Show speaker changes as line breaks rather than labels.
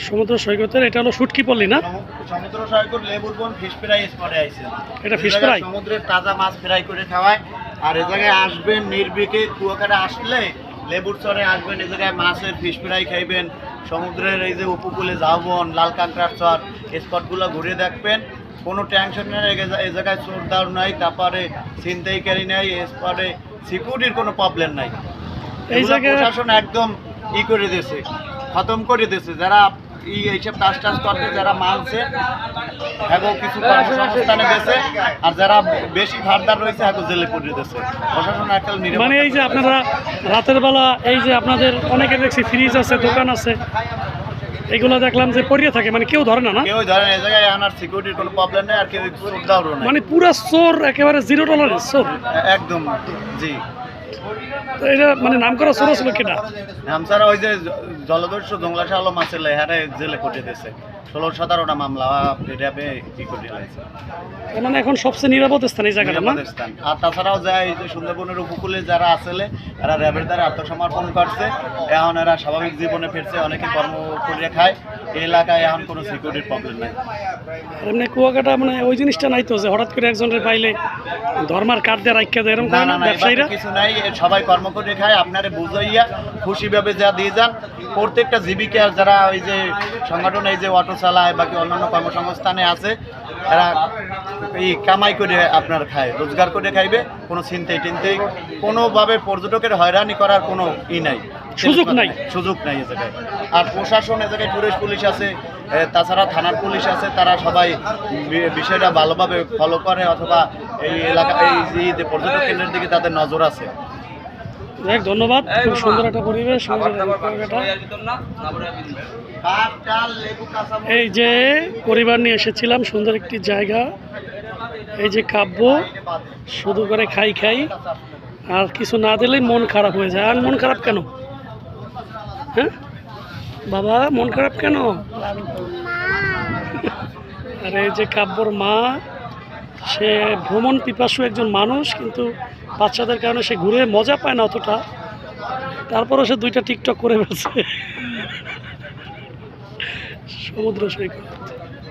সমুদ্র সৈকতের এটা হলো শুটকি পল্লী না?
সমুদ্র সৈকত লেবুর বন ফিশ ফ্রাই স্পটে আইছেন
এটা
এই জায়গায়
fry?
সমুদ্রের তাজা মাছ ফ্রাই করে খাওয়ায়। আর এ জায়গায় আসবেন নির্বিকে কুয়াকাটা আসলে লেবুর চরে আসবেন এ জায়গায় মাছের ফিশ ফ্রাই খাইবেন। সমুদ্রের এই যে উপকূলে ঝাউবন লাল কাঁকড়ার চর স্পটগুলো ঘুরে দেখবেন। কোনো টেনশন নেই এ জায়গায় চোর দাউর নাই তারপরে ছিনতাইকারী নাই এ স্পটে সিকিউরিটির কোনো প্রবলেম নাই।
এই জায়গায়-
প্রশাসন একদম ই করে দিয়েছে খতম করে দিয়েছে। যারা ই এইসব টাস টাস করতে যারা মানছে হ্যাগো কিছু কর্মসংস্থানে গেছে আর যারা বেশি ভারদার রয়েছে হ্যাগো জেলে পড়ে দিয়েছে প্রশাসন একটা
মানে এই যে আপনারা রাতের বেলা এই যে আপনাদের অনেকে দেখছি ফ্রিজ আছে দোকান আছে এগুলো দেখলাম যে পড়িয়ে থাকে মানে কেউ ধরে না না?
কেউ ধরেন এই জায়গায় আনার সিকিউরিটির কোনো প্রবলেম নেই আর কেউ
মানে পুরা চোর একেবারে জিরো টলারেন্স চোর?
একদম জি।
তো এটা মানে নাম করা ছিল কেটা?
হামসারা ওই যে জলদস্যু জঙ্গলাশা আলো মাছের লেহারে জেলে পড়ে দিয়েছে। ষোলো সতেরোটা মামলা রেডাবে ই করে
তার মানে এখন সবচেয়ে নিরাপদ স্থান এই জায়গাটা না?
স্থান। আর তাছাড়াও যায় এই যে সুন্দরবনের উপকূলে যারা আসলে এরা র্যাবের দ্বারা আত্মসমর্পণ করছে। এখন এরা স্বাভাবিক জীবনে ফিরছে অনেকে কর্ম করে খায়। এই এলাকায় এখন কোনো সিকিউরিটির প্রবলেম নাই।
এমনি কুয়াকাটা মানে ওই জিনিসটা নাই তো যে হঠাৎ করে একজনের পাইলে ধর্মার কার্ড দিয়ে রাখিয়া দেয় এরকম
না না
না
না
ব্যবসায়ীরা?
কিছু নাই সবাই কর্ম করে খায় আপনারা বুঝাইয়া খুশিভাবে যা দিয়ে যান প্রত্যেকটা জীবিকা যারা ওই যে সংগঠন এই যে অটো চালায় বাকি অন্যান্য কর্মসংস্থানে আছে এরা এই কামাই করে আপনার খায় রোজগার করে খাইবে কোনো চিন্তাই টিন্তাই কোনোভাবে পর্যটকের হয়রানি করার কোনো ই নাই।
সুযোগ নাই।
সুযোগ নাই এ জায়গায়। আর প্রশাসন এ জায়গায় টুরিস্ট পুলিশ আছে তাছাড়া থানার পুলিশ আছে তারা সবাই বিষয়টা ভালোভাবে ফলো করে অথবা এই এলাকা এই যে পর্যটক কেন্দ্রের দিকে তাদের নজর আছে।
দেখ ধন্যবাদ। খুব সুন্দর একটা পরিবেশ। এই যে পরিবার নিয়ে এসেছিলাম সুন্দর একটি জায়গা। এই যে কাব্য শুধু করে খাই খাই। আর কিছু না দিলেই মন খারাপ হয়ে যায়। আর মন খারাপ কেন? হ্যাঁ? বাবা মন খারাপ কেন? আর এই যে কাব্যর মা সে ভ্রমণ পিপাসু একজন মানুষ, কিন্তু বাচ্চাদের কারণে সে ঘুরে মজা পায় না অতটা। তারপরও সে দুইটা টিকটক করে ফেলছে। সমুদ্র সৈকত।